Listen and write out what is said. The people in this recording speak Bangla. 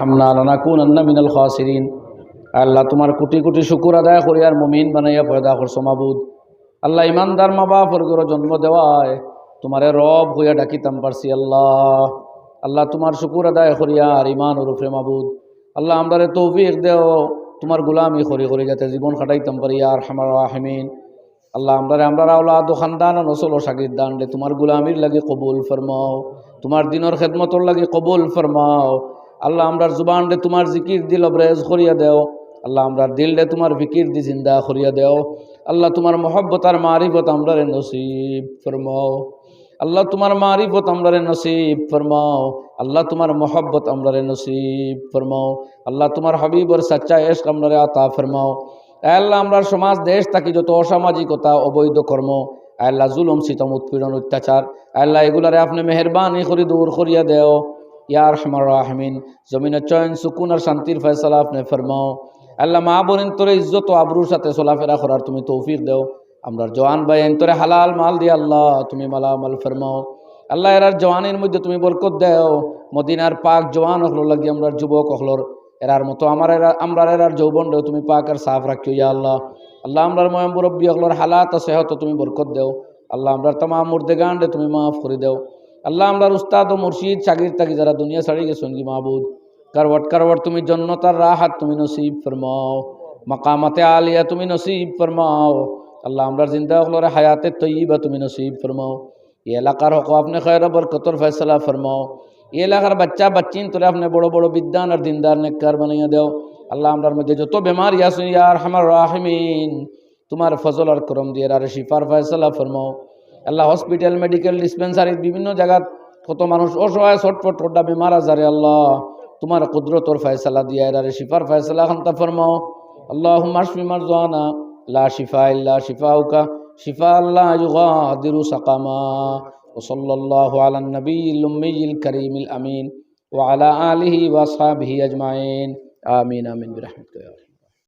হামনা লানাকুনান্না মিনাল খাসিরিন। আল্লাহ তোমার কোটি কোটি শুকুর আদায় করি আর মুমিন বানাইয়া পয়দা করছ, মাবুদ। আল্লাহ ইমানদার মা বাপর করে জন্ম দেওয়ায় তোমারে রব হইয়া ডাকিতাম পারছি, আল্লাহ। আল্লাহ তোমার শুকুর আদায় করিয়া আর ইমান ওরফে মাবুদ। আল্লাহ আমরারে তৌফিক দেও, তোমার গুলামি করি করি যাতে জীবন কাটাইতাম পারি আর হামার রাহমিন। আল্লাহ আমরারে, আমরা আওলাদ ও খানদান নসল ও সাকির দান দে তোমার গুলামির লাগে কবুল ফরমাও, তোমার দিনের খেদমতর লাগে কবুল ফরমাও। আল্লাহ আমরার জুবান দে তোমার জিকির দিল, ব্রেজ করিয়া দেও। আল্লাহ আমরার দিল দে তোমার ফিকির দি, জিন্দা করিয়া দেও। আল্লাহ তোমার মহব্বত আর মারিফত আমরারে নসিব ফরমাও। আল্লাহ তোমার মারিফত আমরারে নসিব ফরমাও। আল্লাহ তোমার মহব্বত আমরারে নসিব ফরমাও। আল্লাহ তোমার হাবিবর সাচ্চা এশক আমরারে আতা ফরমাও। আল্লাহ, আমরার সমাজ, দেশ থাকি যত অসামাজিকতা, অবৈধ কর্ম। আল্লাহ, জুলুম সিতম উৎপীড়ন, অত্যাচার। আল্লাহ, এগুলারে আপনি মেহরবানি করি দূর করিয়া দেও। ইয়ার রহমান, জমিনের চয়ন, সুকুন আর শান্তির ফয়সলা আপনি ফরমাও। আল্লাহ মা বোন তোরে ইজ্জত ও আবরুর সাথে চলাফেরা করার তুমি তৌফিক দেও। আমরা জওয়ান ভাই তোরে হালাল মাল দিয়ে আল্লাহ তুমি মালামাল ফরমাও। আল্লাহ এরার জওয়ানের মধ্যে তুমি বরকত দেও। মদিনার পাক জওয়ান হলো লাগি আমরা যুবক হলোর। এরার মতো আমার এরা আমরা এরার যৌবন দেও তুমি পাক আর সাফ রাখিও ইয়া আল্লাহ। আল্লাহ আমরার ময় মুরব্বী হালাত সেহত তুমি বরকত দেও। আল্লাহ আমরার তামাম মুর্দেগান তুমি মাফ করে দেও। আল্লাহ আমরার উস্তাদ ও মুর্শিদ চাকির তাকি যারা দুনিয়া ছাড়ি গেছেন কি মাহবুদ। কারওয়াট কারওয়াট, তুমি জন্নতার রাহাত, তুমি নসিব ফরমাও। মাকামাতে আলিয়া, তুমি নসিব ফরমাও। আল্লাহ আমরা জিন্দা হলোর হায়াতে তৈবা তুমি নসিব ফরমাও। এই এলাকার হক আপনি খৈর বরকতর ফয়সলা ফরমাও। এই এলাকার বাচ্চা, বাচ্চিন তোরে আপনি বড় বড় বিদ্যান আর দিনদার, নেককার বানাইয়া দেও। আল্লাহ আমরার মধ্যে যত বেমারি আসুন ইয়ার হামার রাহমিন, তোমার ফজল আর করম দিয়ে আর শিফার ফয়সলা ফরমাও। আল্লাহ হসপিটাল মেডিকেল ডিসপেন্সারি বিভিন্ন জায়গাত কত মানুষ অসহায় ছটফট কোটা বেমার আজারে আল্লাহ তোমার কুদরতর ফয়সালা দিয়া এরারে শিফার ফয়সালা খান্তা ফরমাও আল্লাহ মাসফি মারজানা লা শিফা ইল্লা শিফাউকা শিফা আল্লাহ ইউগাদিরু সাকামা وصلى الله على النبي الأمي الكريم الأمين وعلى آله وأصحابه أجمعين آمين آمين برحمتك يا رب